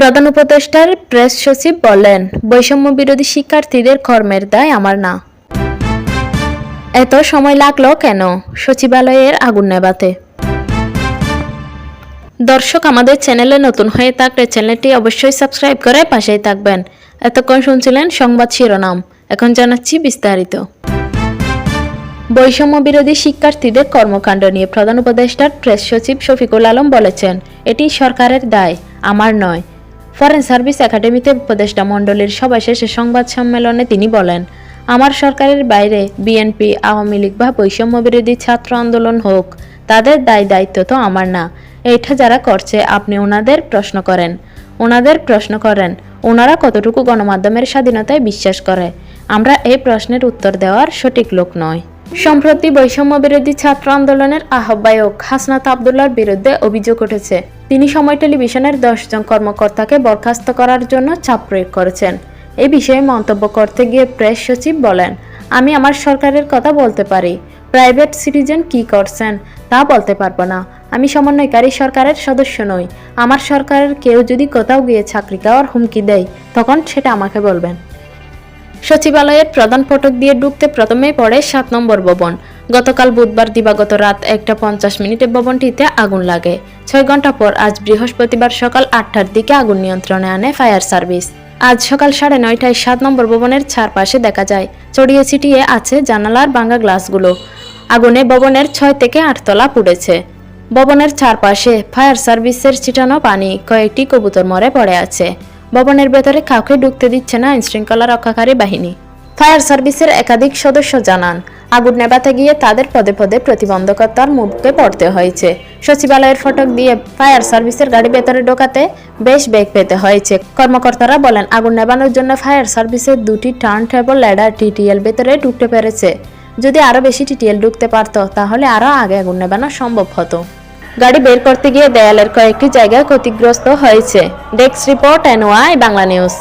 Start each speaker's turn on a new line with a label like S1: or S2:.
S1: প্রধান উপদেষ্টার প্রেস সচিব বলেন বৈষম্য বিরোধী শিক্ষার্থীদের কর্মের দায় আমার না। এত সময় লাগল কেন? সচিবালয়ের আগুন নেভাতে। দর্শক, আমাদের চ্যানেলে নতুন হয়ে থাকলে চ্যানেলটি অবশ্যই সাবস্ক্রাইব করে পাশেই থাকবেন। এতক্ষণ শুনছিলেন সংবাদ শিরোনাম, এখন জানাচ্ছি বিস্তারিত। বৈষম্য বিরোধী শিক্ষার্থীদের কর্মকাণ্ড নিয়ে প্রধান উপদেষ্টার প্রেস সচিব শফিকুল আলম বলেছেন, এটি সরকারের দায়, আমার নয়। ফরেন সার্ভিস একাডেমিতে উপদেষ্টা মণ্ডলীর সভা শেষে সংবাদ সম্মেলনে তিনি বলেন, আমার সরকারের বাইরে বিএনপি, আওয়ামী লীগ বা বৈষম্য বিরোধী ছাত্র আন্দোলন হোক, তাদের দায় দায়িত্ব তো আমার না। এইটা যারা করছে, আপনি ওনাদের প্রশ্ন করেন। ওনাদের প্রশ্ন করেন, ওনারা কতটুকু গণমাধ্যমের স্বাধীনতায় বিশ্বাস করে? আমরা এই প্রশ্নের উত্তর দেওয়ার সঠিক লোক নয় সম্প্রতি বৈষম্য বিরোধী ছাত্র আন্দোলনের আহ্বায়ক হাসনাত আবদুল্লার বিরুদ্ধে অভিযোগ উঠেছে। তিনি সময় টেলিভিশনের দশজন কর্মকর্তাকে বরখাস্ত করার জন্য চাপ প্রয়োগ করেছেন। এ বিষয়ে মন্তব্য করতে গিয়ে প্রেস সচিব বলেন, আমি আমার সরকারের কথা বলতে পারি। প্রাইভেট সিটিজেন কি করছেন তা বলতে পারব না। আমি সমন্বয়কারী সরকারের সদস্য নই। আমার সরকারের কেউ যদি কোথাও গিয়ে চাকরি খাওয়ার হুমকি দেয়, তখন সেটা আমাকে বলবেন। সচিবালয়ের প্রধান ফটক দিয়ে ঢুকতে প্রথমেই পড়ে সাত নম্বর ভবন। গতকাল বুধবার দিবাগত রাত একটা পঞ্চাশ মিনিটে ভবনটিতে আগুন লাগে। ছয় ঘণ্টা পর আজ বৃহস্পতিবার সকাল আটটার দিকে আগুন নিয়ন্ত্রণে আনে ফায়ার সার্ভিস। আজ সকাল সাড়ে নয়টায় সাত নম্বর ভবনের চারপাশে দেখা যায় চড়িয়ে ছিটিয়ে আছে জানালার ভাঙা গ্লাসগুলো। আগুনে ভবনের ছয় থেকে আটতলা পুড়েছে। ভবনের চারপাশে ফায়ার সার্ভিসের ছিটানো পানি কয়েকটি কবুতর মরে পড়ে আছে। ভবনের ভেতরে কাউকে ঢুকতে দিচ্ছে না আইনশৃঙ্খলা রক্ষাকারী বাহিনী। ফায়ার সার্ভিসের একাধিক সদস্য জানান, আগুন নেভাতে গিয়ে তাদের পদে পদে প্রতিবন্ধকতার মুখে পড়তে হয়েছে। সচিবালয়ের ফটক দিয়ে ফায়ার সার্ভিসের গাড়ি ভেতরে ঢোকাতে বেশ বেগ পেতে হয়েছে। কর্মকর্তারা বলেন, আগুন নেভানোর জন্য ফায়ার সার্ভিসের দুটি টার্ন টেবল, ল্যাডার টিটিএল ভেতরে ঢুকতে পেরেছে। যদি আরও বেশি টিটিএল ঢুকতে পারত, তাহলে আরও আগে আগুন নেভানো সম্ভব হতো। গাড়ি বের করতে গিয়ে দেয়ালের কয়েকটি জায়গা ক্ষতিগ্রস্ত হয়েছে। Desk report NY Bangla news.